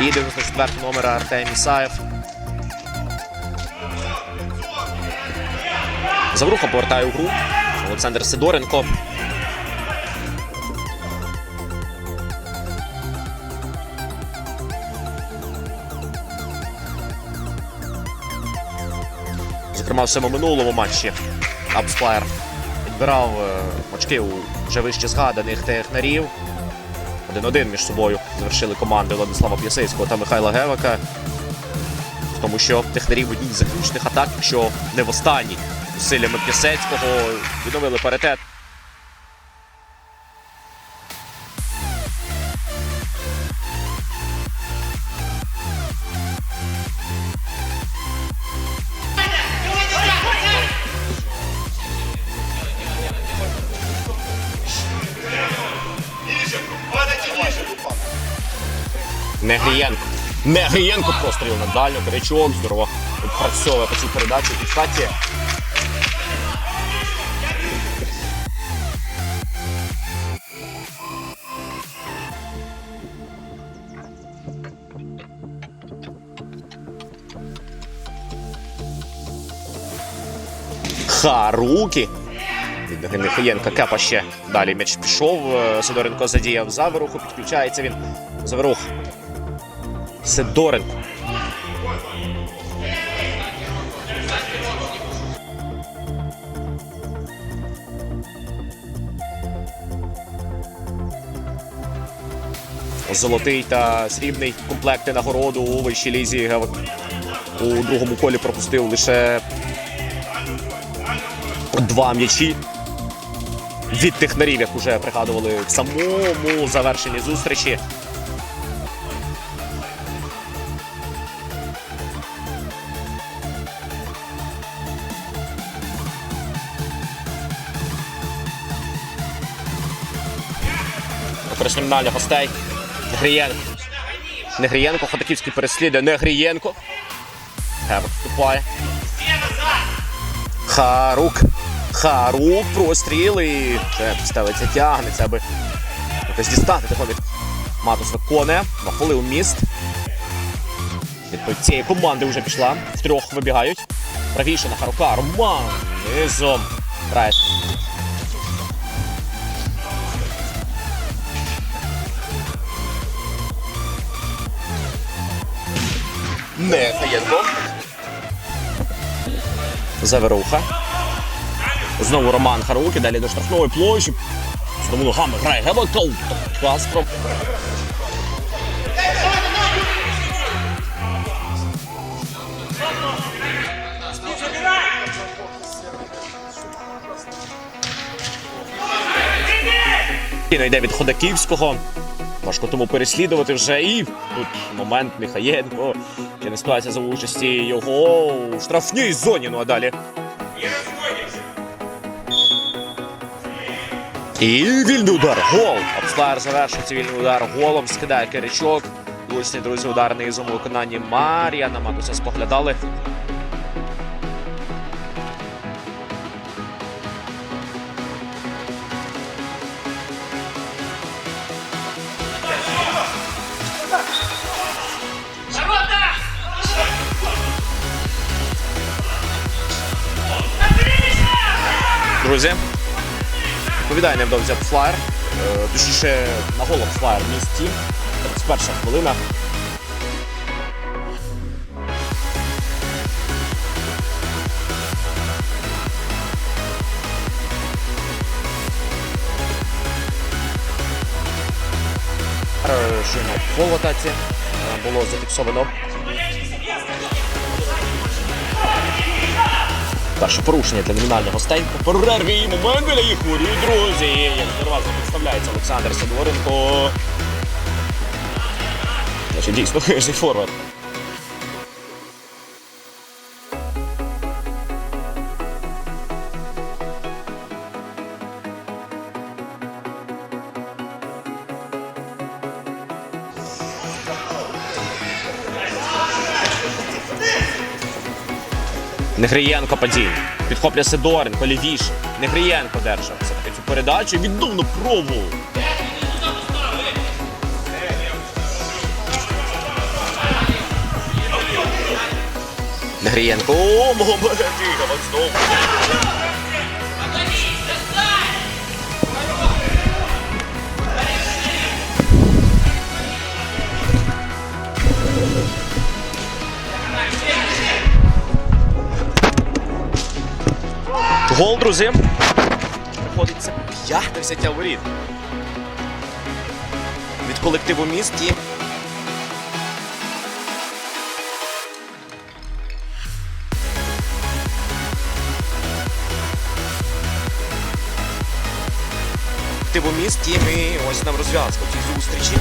І 94 номера Артем Ісаєв. Завруха повертає у гру. Олександр Сидоренко. Зокрема, в цьому минулому матчі Апспайр відбирав е, очки у вже вище згаданих технарів. Один-один між собою завершили команди Владислава П'ясейського та Михайла Гевака. Тому що технарі в одній з заключних атак, якщо не в останній, зусиллями П'ясецького відновили паритет. Негрієнко. Негрієнко простріл на дальню, Корячок здорово відпрацьовує по цій передачі. І, кстати, Харуки. Від Михаєнка Кепа ще далі м'яч пішов. Сидоренко задіяв заворуху, підключається він. Заворух. Сидоренко. Золотий та срібний комплекти нагороду у вищій лізі. У другому колі пропустив лише два м'ячі від технарів, як уже пригадували в самому завершенні зустрічі. Переснимальня гостей. Негрієнко. Негрієнко, Ходаківський переслідує. Негрієнко. Гевик вступає. Харук. Харук простріл і це ставиться, тягнеться, аби якось дістати такого Матус виконує. Нахвалив міст. Відповідь цієї команди вже пішла. Втрьох вибігають. Правіше на Харука. Роман. Низом. Грає. Нехаєнко. Заверуха. Знову Роман Харуки, далі до штрафної площі. Знову ногами грає Гебекал. Каспров. Кіно йде від Ходаківського. Важко тому переслідувати вже і тут момент Міхаєнко. Чи не ситуація за участі його у штрафній зоні. Ну а далі. І вільний удар. Гол. Обслар завершує цей вільний удар голом. Скидає Киричок. Влучний, друзі, удар низом у виконанні Мар'яна. Матуся споглядали. Друзі, відповідає невдовзі Флаєр. Е, Точніше, на голом Флаєр місті. 31 хвилина. Е, гол в атаці е, було зафіксовано. Перше порушення для номінального гостей. У перерві момент біля їх воріт, друзі. Як переважно представляється Олександр Сидоренко. Дійсно хижий форвард. Негриєнко падіння. Підхопля Сидорин, полівіше. Негриєнко держав. Це таки цю передачу. Віддав на прову. Негрієнко. О, мама, от знову. Гол, друзі. Приходить це п'яте взяття воріт. Від колективу місті. Колективу місті ми ось нам розв'язка цій зустрічі.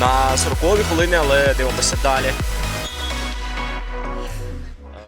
На 40-й хвилині, але дивимося далі.